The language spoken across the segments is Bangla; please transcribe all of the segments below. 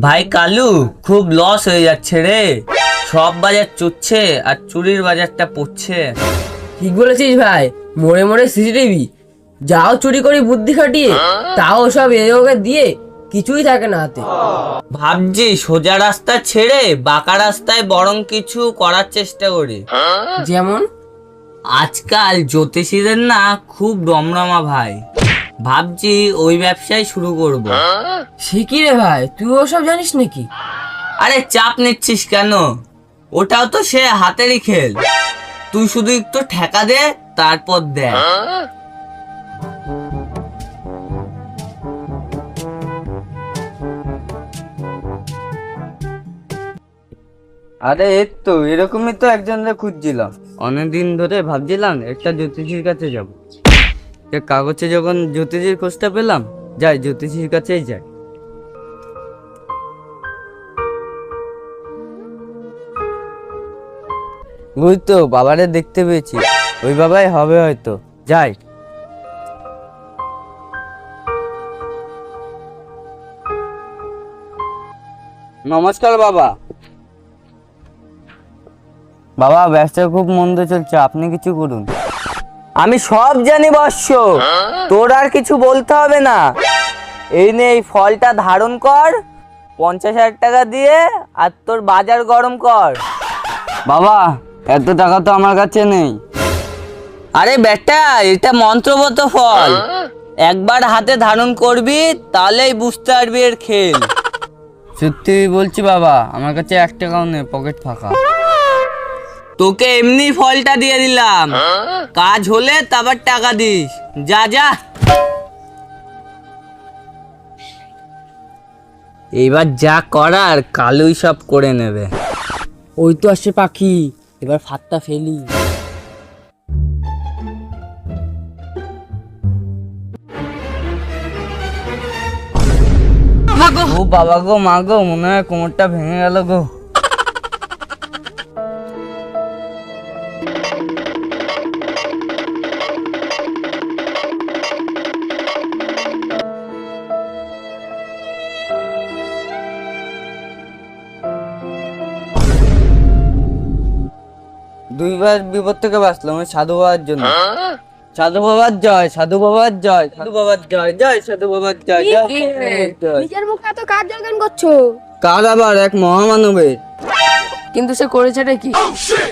ভাই কালু খুব লস হয়ে যাচ্ছে রে। সব বাজার চুচ্ছে আর চুরির বাজারটা পড়ছে। ঠিক বলেছিস ভাই মোড়ে মোড়ে সিসিটিভি যাও চুরি করি বুদ্ধি খাটিয়ে তাও সব এ ওকে দিয়ে কিছুই থাকে না হাতে। ভাবছি সোজা রাস্তা ছেড়ে বাঁকা রাস্তায় বরং কিছু করার চেষ্টা করি। যেমন? আজকাল জ্যোতিষীদের না খুব রমরমা ভাই। ভাবছি ওই ব্যবসায় শুরু করব। সে কি রে ভাই? তুই ওসব জানিস নাকি? আরে চাপ নিচ্ছিস কেন? ওটাও তো সে হাতেরই খেল। তুই শুধু একটু ঠেকা দে তারপর দেখ। আরে এই তো এরকমই তো একজনকে খুঁজছিলাম। অনেকদিন ধরে ভাবছিলাম একটা জ্যোতিষীর কাছে যাব। এ কাগজে যখন জ্যোতিষীর খোঁজটা পেলাম যাই জ্যোতিষীর কাছেই যাই। ওই তো বাবারে দেখতে পেয়েছি। ওই বাবাই হবে হয়তো। যাই। নমস্কার বাবা। বাবা ব্যবসা খুব মন্দ চলছে। আপনি কিছু করুন। আমি সব জানি বর্ষ তোর আর কিছু বলতে হবে না। এই নে এই ফলটা ধারণ কর পঞ্চাশ হাজার টাকা দিয়ে আর তোর বাজার গরম কর। বাবা এত টাকা তো আমার কাছে নেই। আরে বেটা এটা মন্ত্রগত ফল। একবার হাতে ধারণ করবি তাহলেই বুঝতে পারবি এর খেল। সত্যি বলছি বাবা আমার কাছে এক টাকাও নেই পকেট ফাঁকা। তোকে এমনি ফলটা দিয়ে দিলাম। কাজ হলে তারপর টাকা দিস। যা যা। এবার যা করার কালুই সব করে নেবে। ওই তো আসছে পাখি এবার ফাত্তা ফেলি। ও বাবা গো মা গো মনে হয় কোমরটা ভেঙে গেল গো। দুইবার বিপদ থেকে বাঁচলাম ওই সাধু বাবার জন্য। সাধু বাবার জয় সাধু বাবার জয় সাধু বাবার জয় জয় সাধু বাবার জয়। নিজের মুখে এত কাজ কেন করছ? কার আবার? এক মহামানবের। কিন্তু সে করেছেটা কি?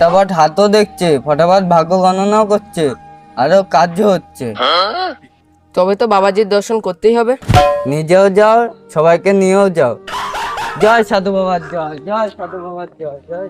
ফটাফট হাতও দেখছে ফটাফট ভাগ্য গণনাও করছে আরও কাজও হচ্ছে। তবে তো বাবাজির দর্শন করতেই হবে। নিজেও যাও সবাইকে নিয়েও যাও। জয় সাধু বাবার জয় জয় সাধু বাবার জয় জয়।